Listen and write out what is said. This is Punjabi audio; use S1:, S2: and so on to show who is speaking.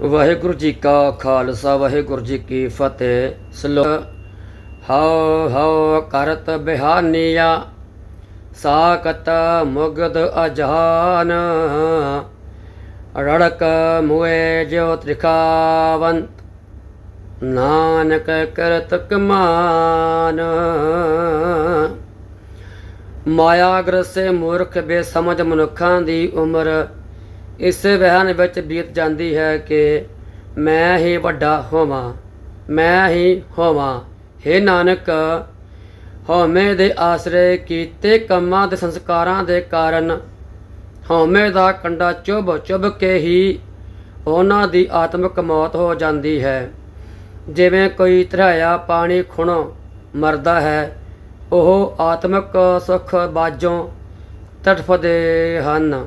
S1: ਵਾਹਿਗੁਰੂ ਜੀ ਕਾ ਖਾਲਸਾ, ਵਾਹਿਗੁਰੂ ਜੀ ਕੀ ਫਤਿਹ। ਸਲੋਕ, ਹਉ ਹਉ ਕਰਤ ਬਿਹਾਨੀਆ ਸਾਕਤ ਮੁਗਦ ਅਜਾਨ, ਰੜਕ ਮੁਏ ਜੋ ਤ੍ਰਿਖਾਵੰਤ, ਨਾਨਕ ਕਰਤ ਕਮਾਨ। ਮਾਇਆ ਗ੍ਰਸੇ ਮੂਰਖ ਬੇਸਮਝ ਮਨੁੱਖਾਂ ਦੀ ਉਮਰ ਇਸੇ ਵਹਿਣ ਵਿੱਚ ਬੀਤ ਜਾਂਦੀ ਹੈ ਕਿ ਮੈਂ ਹੀ ਵੱਡਾ ਹੋਵਾਂ, ਮੈਂ ਹੀ ਹੋਵਾਂ। हे ਨਾਨਕ, ਹਉਮੈ ਦੇ ਆਸਰੇ ਕੀਤੇ ਕੰਮਾਂ ਦੇ ਸੰਸਕਾਰਾਂ ਦੇ ਕਾਰਨ ਹਉਮੈ ਦਾ ਕੰਡਾ ਚੁੱਭ ਚੁੱਭ ਕੇ ਹੀ ਉਹਨਾਂ ਦੀ ਆਤਮਿਕ ਮੌਤ ਹੋ ਜਾਂਦੀ ਹੈ। ਜਿਵੇਂ ਕੋਈ ਧਰਾਇਆ ਪਾਣੀ ਖੁਣੋ ਮਰਦਾ ਹੈ, ਉਹ ਆਤਮਿਕ ਸੁਖ ਬਾਝੋਂ ਤੜਫਦੇ ਹਨ।